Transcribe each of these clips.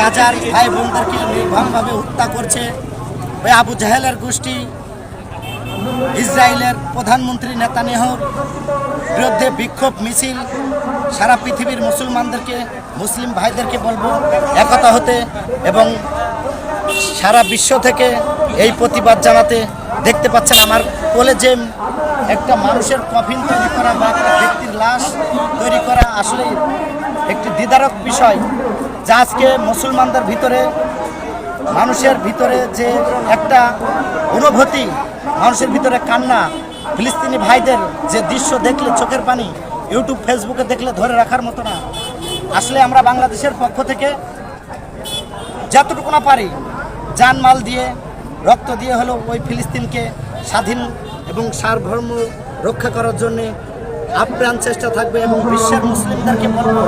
গাজার ভাই বোনদেরকে নির্ভমভাবে হত্যা করছে। ওই আবু জাহেলের গোষ্ঠী, ইসরায়েলের প্রধানমন্ত্রী নেতানিয়াহুর বিরুদ্ধে বিক্ষোভ মিছিল, সারা পৃথিবীর মুসলমানদেরকে, মুসলিম ভাইদেরকে বলব একতা হতে এবং সারা বিশ্ব থেকে এই প্রতিবাদ জানাতে দেখতে পাচ্ছেন আমার কলেজে একটা মানুষের কফিন তৈরি করা বা একটা ব্যক্তির লাশ তৈরি করা আসলে একটি দ্বিধারক বিষয়। যা আজকে মুসলমানদের ভিতরে, মানুষের ভিতরে যে একটা অনুভূতি, মানুষের ভিতরে কান্না, ফিলিস্তিনি ভাইদের যে দৃশ্য দেখলে চোখের পানি, ইউটিউব, ফেসবুকে দেখলে ধরে রাখার মতো না। আসলে আমরা বাংলাদেশের পক্ষ থেকে যতটুকু না পারি জানমাল দিয়ে, রক্ত দিয়ে হলেও ওই ফিলিস্তিনকে স্বাধীন এবং সার্বভৌম রক্ষা করার জন্যে আপ্রাণ চেষ্টা থাকবে এবং বিশ্বের মুসলিমদেরকে বলব,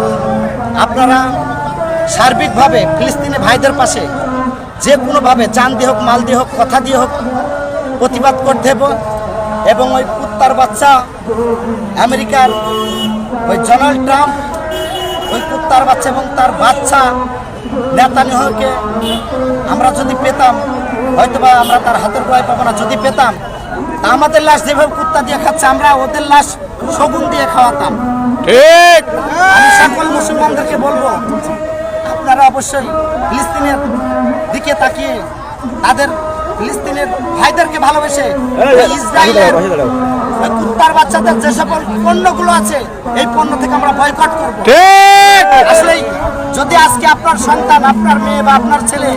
আপনারা সার্বিকভাবে ফিলিস্তিনি ভাইদের পাশে যে কোনোভাবে চান দিয়ে হোক মাল দিয়ে হোক কথা দিয়ে হোক প্রতিবাদ করতে হবে এবং ওই কুত্তার বাচ্চা আমেরিকার ওই ডোনাল্ড ট্রাম্প ওই কুত্তার বাচ্চা এবং তার বাচ্চা নেতানিয়াহুকে আমরা যদি পেতাম হয়তো বা আমরা তার হাতের গোড়ায় পাবো না যদি পেতাম আমাদের লাশ যেভাবে কুত্তা দিয়ে খাচ্ছে আমরা ওদের লাশ শগুন দিয়ে খাওয়াতাম। ঠিক। অবশ্যই ফিলিস্তিনের দিকে তাকিয়ে তাদের ফিলিস্তিনের ভাইদেরকে ভালোবেসে ইসরায়েলের কুত্তার বাচ্চাদের যে সকল পণ্যগুলো আছে এই পণ্য থেকে আমরা বয়কট করব। আসলে যদি আজকে আপনার সন্তান আপনার মেয়ে বা আপনার ছেলে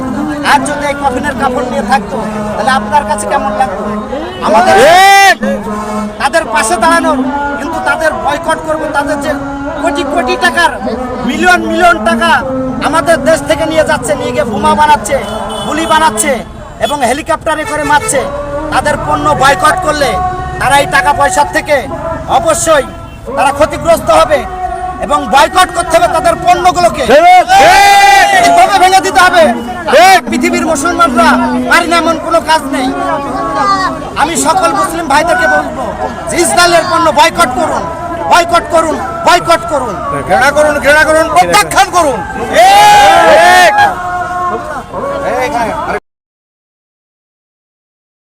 আর যদি এই কফিনের কাপড় নিয়ে থাকতো তাহলে আপনার কাছে কেমন লাগতো? আমাদের তাদের পাশে দাঁড়ানোর বয়কট করব তাদের যে কোটি কোটি টাকার মিলিয়ন মিলিয়ন টাকা আমাদের দেশ থেকে নিয়ে যাচ্ছে নিয়ে গিয়ে বোমা বানাচ্ছে গুলি বানাচ্ছে এবং হেলিকপ্টারে করে মারছে তাদের পণ্য বয়কট করলে তারা এই টাকা পয়সার থেকে অবশ্যই তারা ক্ষতিগ্রস্ত হবে এবং বয়কট করতে হবে তাদের পণ্যগুলোকে। ভেঙে দিতে হবে? পৃথিবীর মুসলমানরা পারি না এমন কোনো কাজ নেই। আমি সকল মুসলিম ভাইদেরকে বলব যে ইসরায়েলের পণ্য বয়কট করুন। বয়কট করুন বয়কট করুন। ঘৃণা করুন ঘৃণা করুন। প্রত্যাখ্যান করুন। ঠিক।